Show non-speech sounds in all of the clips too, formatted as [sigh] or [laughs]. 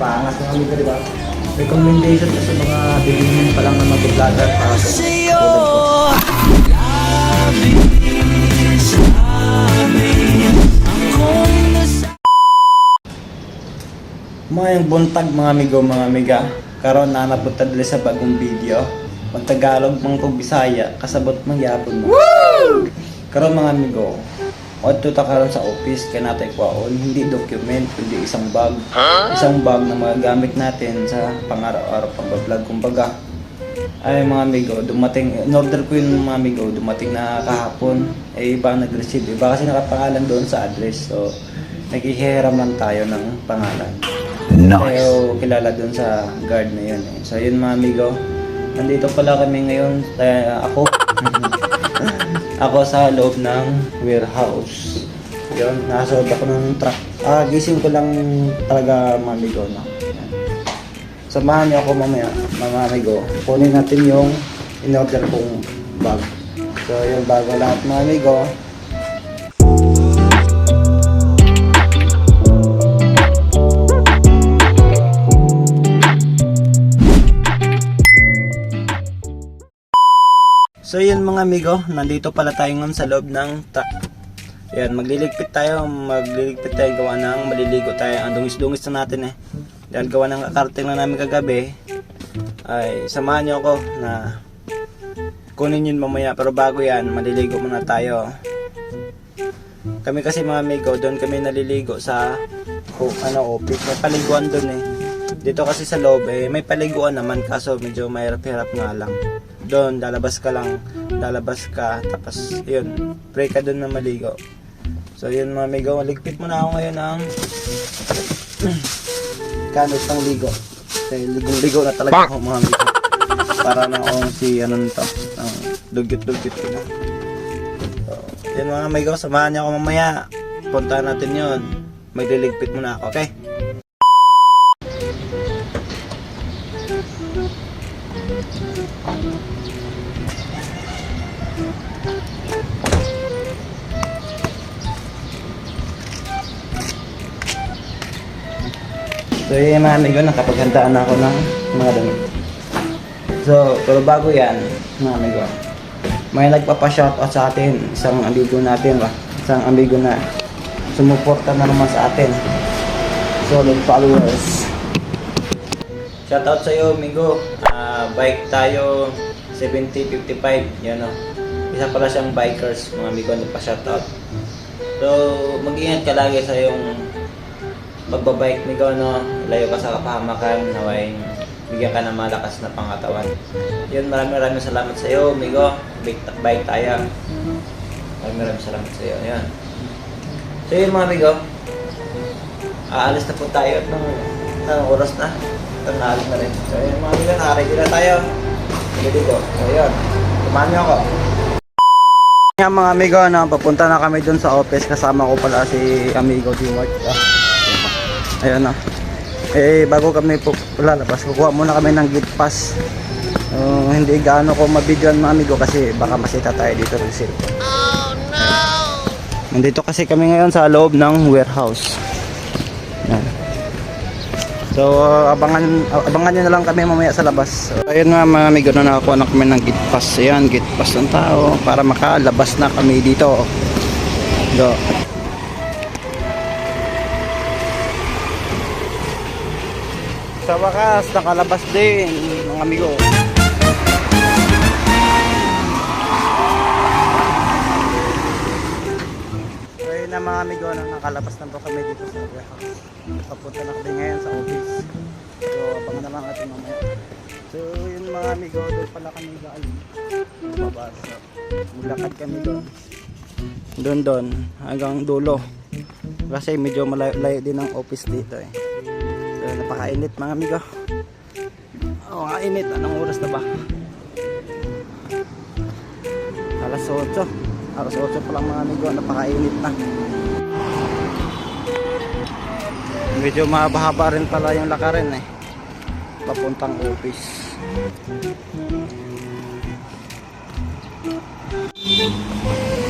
Pangas mga amigo, di ba? Recommendation ko sa mga beginning pa lang na mag-vlogger para sa. Mayang buntag mga amigo, mga amiga. Karon na napunta sa bagong video. Magtagalog mang kog Bisaya, kasabot mang yapon mo. Karon mga amigo, Otto ta karon sa office kay natay kwaon hindi document kundi isang bag. Isang bag na magagamit natin sa pang-araw-araw pag-vlog kumbaga. Ay mga amigo, dumating, in-order ko yun mga amigo, dumating na kahapon, eh iba nag-receive, iba kasi nakapangalan doon sa address, so naghihiram lang tayo ng pangalan. Tayo kilala doon sa guard na yun eh. So yun mga amigo, nandito pala kami ngayon, eh, ako, ako sa loob ng warehouse. Yun, nasa loob ako ng truck. Ah, gising ko lang talaga mga amigo, no? Samahan niyo ako mamaya, mga amigo. Kunin natin yung in-order kong bag. So, yung bago lahat mga So yun mga amigo, nandito pala tayo ngayon sa loob ng truck. Yan, magliligpit tayo, magliligpit tayo gawa ng maliligo tayo. Ang dungis-dungis na natin eh. Dahil gawa ng karting na namin kagabi, ay samahan niyo ako na kunin yun mamaya. Pero bago yan, maliligo muna tayo. Kami kasi mga amigo, doon kami naliligo sa o, ano, office. May paliguan doon eh. Dito kasi sa loob eh, may paliguan naman kaso medyo mahirap-hirap nga lang. Doon, lalabas ka lang, lalabas ka, tapos yun, pray ka doon na maligo. So yun mga amigo, ligpit mo na ako ngayon ng [clears throat] kanot ng ligo. Kasi ligong-ligo na talaga ako mga amigo. Para na akong si ano nito, ang dugyot-dugyot ko na. So, yun mga amigo, samahan niyo ako mamaya. Puntahan natin yun. Magliligpit muna ako, okay? So yun mga amigo, nakapaghandaan na ako ng mga damit. So, pero bago yan, mga amigo, may nagpapa-shoutout sa atin, isang amigo natin ba? Isang amigo na sumuporta na naman sa atin. Solid followers. Shoutout sa iyo, amigo. Ah, bike tayo 7055, yan o. Isa pala siyang bikers, mga amigo, nagpa-shoutout. So, mag-ingat ka lagi sa iyong magbabike ni no, layo ka sa kapahamakan, naway bigyan ka ng malakas na pangatawan. Yun, maraming maraming salamat sa iyo, amigo. Bike, bike tayo. Maraming maraming salamat sa iyo. Ayan. So yun mga amigo, aalis na po tayo at nung, nung oras na. Ito naalis na rin. So yun mga amigo, nakaready na tayo. Ko. So yun, tumahan niyo ako. Nga mga amigo, no, papunta na kami dun sa office. Kasama ko pala si amigo Dimart. Ah. Ayan na. Eh, bago kami po lalabas, kukuha muna kami ng gate pass. Uh, hindi gaano ko mabidyoan mga amigo kasi baka masita tayo dito ng cellphone. Oh no! Nandito kasi kami ngayon sa loob ng warehouse. Yan. So, abangan, abangan nyo na lang kami mamaya sa labas. So, ayun nga mga amigo na nakakuha na kami ng gate pass. Ayan, gate pass ng tao para makalabas na kami dito. Do. Wakas, nakalabas din mga amigo. So yun na mga amigo, na nakalabas na po kami dito sa warehouse. Papunta na kami ngayon sa office. So abangan na lang natin mamaya. So yun mga amigo, doon pala kami galing. Babas. So, maglakad kami doon. Doon doon, hanggang dulo. Kasi medyo malayo layo din ang office dito eh. Napakainit mga amigo. Oh, init. Anong oras na ba? Alas 8. Alas 8 pa lang mga amigo. Napakainit na. Medyo mahaba rin pala yung lakarin eh. Papuntang office. lang.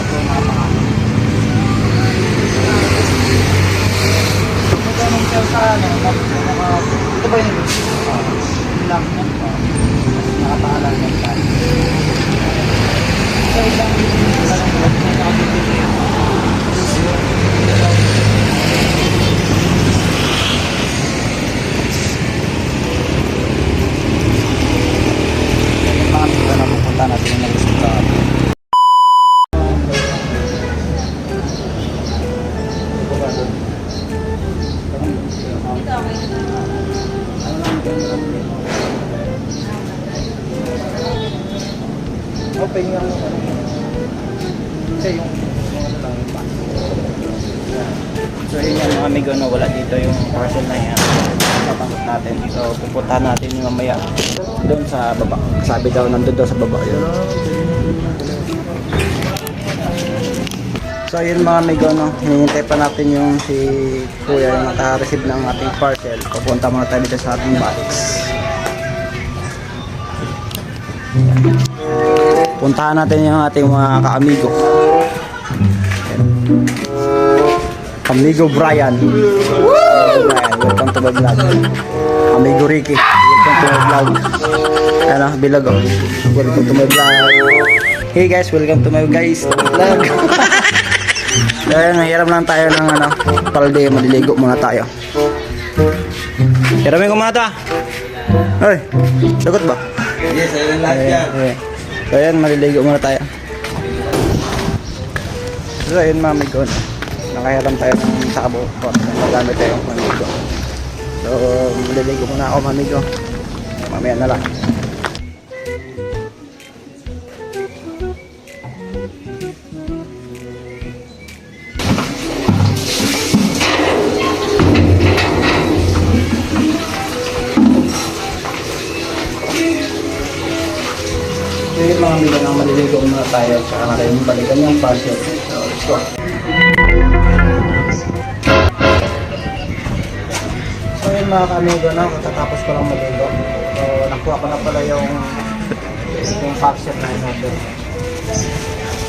Open yung ano. Kasi yung ano lang yung. So yun yan mga amigo na wala dito yung parcel na yan. Papangot natin. So pupuntahan natin yung mamaya doon sa baba. Sabi daw nandun daw sa baba. Yun. So yun mga amigo no, hinihintay pa natin yung si Kuya yung naka-receive ng ating parcel. Pupunta muna tayo dito sa ating box. Puntahan natin yung ating mga ka-amigo. Amigo Brian. Amigo Brian, welcome to my vlog. Amigo Ricky, welcome to my vlog. Ano, bilog oh. Welcome to my vlog. Hey guys, welcome to my guys vlog. [laughs] Kaya nahiram lang tayo ng ano, palde, maliligo muna tayo. Hiramin ko muna ta. Ay, sagot ba? Yes, ayun lang yan. So ayan, maliligo muna tayo. So ayun mga amigo, no? nakahiram tayo ng sabo po. Magamit tayo ng amigo. So maliligo muna ako mga. Mamaya na lang. Mga amigo, na maliligo muna tayo. Saka natin balikan yung parcel. So let's go. So yun mga kamigo na, matatapos ko lang maligo. So nakuha ko na pala yung yung parcel na natin.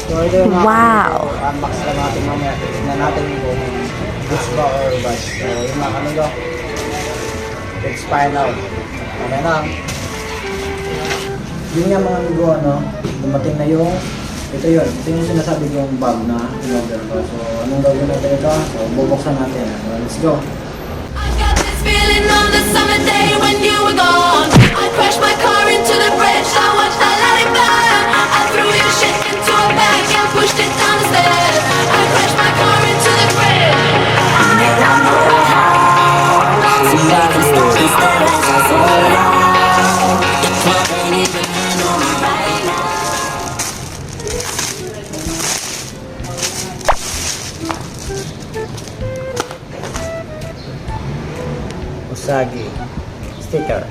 So ito yung mga Wow. kamigo, unbox na natin mamaya. Tignan natin kung goods ba or bad. So yun mga kamigo, let's find out. Mamaya na. Yun nga mga amigo, ano, dumating na yung ito yun, ito yung sinasabi ko yung bag na in-order ko. So, anong gagawin natin ito? So, bubuksan natin. So, let's go. I got this feeling on the summer day when Usagi sticker.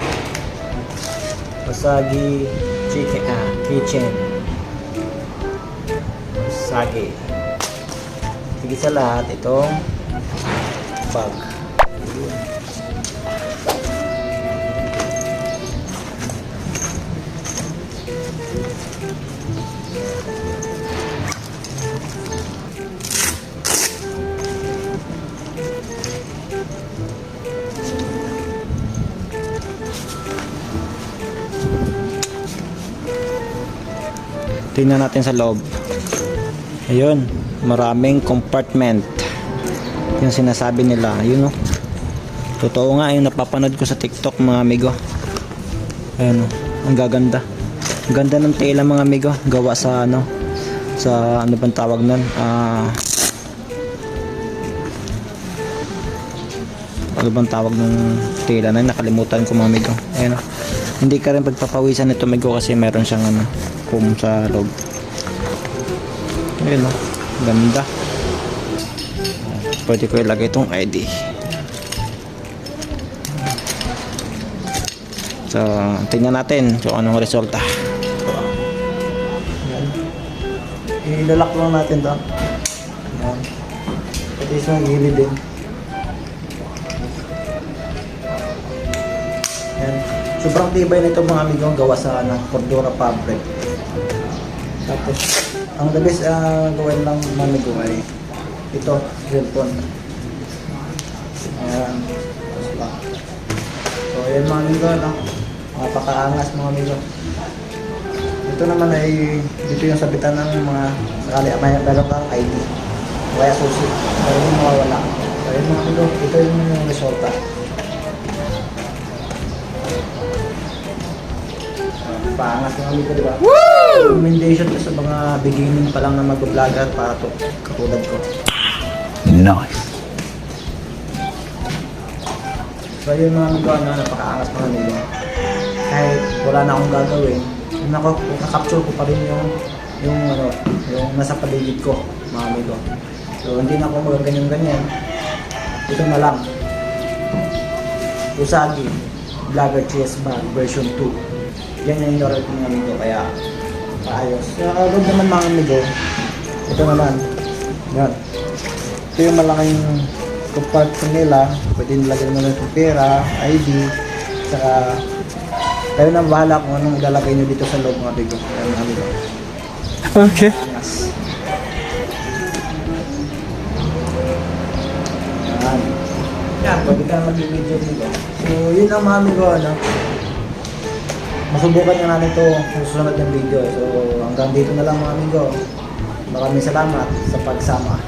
Usagi chicken, ah, kitchen. Usagi. Sige sa lahat, itong bag. Tingnan natin sa loob. Ayun, maraming compartment. Yung sinasabi nila, yun oh. Totoo nga yung napapanood ko sa TikTok mga amigo. Ayun oh, ang gaganda. Ang ganda ng tela mga amigo, gawa sa ano sa ano bang tawag nun? Ah ano bang tawag ng tela na nakalimutan ko mga amigo. Ayun oh. Hindi ka rin pagpapawisan nito amigo kasi meron siyang ano foam sa loob. Ayun oh, ganda. Pwede ko ilagay itong ID. So, tingnan natin kung anong resulta. Ilalak lang natin to. Yan. Pati sa gilid din. Yan. Sobrang tibay nito mga amigo gawa sa ano, Cordura fabric. Tapos, ang the best ah, gawin lang mga amigo ay ito, cellphone. Ayan. So, yan mga amigo, no? Napakaangas mga amigo. Ito naman ay dito yung sabitan ng mga sakali may meron kang ID. Kaya susi. Pero yung mawawala. So yun mga amigo, ito yung resulta. Paangas mga amigo, di ba? Recommendation ko sa mga beginning pa lang na mag-vlogger para to katulad ko. Nice. So yun mga amigo, ano, napakaangas mga amigo. Kahit wala na akong gagawin, yun ako, capture ko pa rin yung yung ano, yung nasa paligid ko, mga amigo. So hindi na ako magaganyan-ganyan. Ito na lang. Usagi, Vlogger Chess Bag version 2. Yan yung inorder ko mga amigo, kaya paayos. So, agad naman mga amigo, ito naman. Yan. Ito yung malaking compartment nila. Pwede nilagay lang yung pera, ID, saka kayo na bahala kung anong ilalagay nyo dito sa loob mga bigo. Ayan mga bigo. Okay. Angas. Yan. Yan, pwede ka mag-video dito. So, yun ang mga amigo, ano. Masubukan nyo natin ito sa susunod ng video. So, hanggang dito na lang mga amigo. Maraming salamat sa pagsama.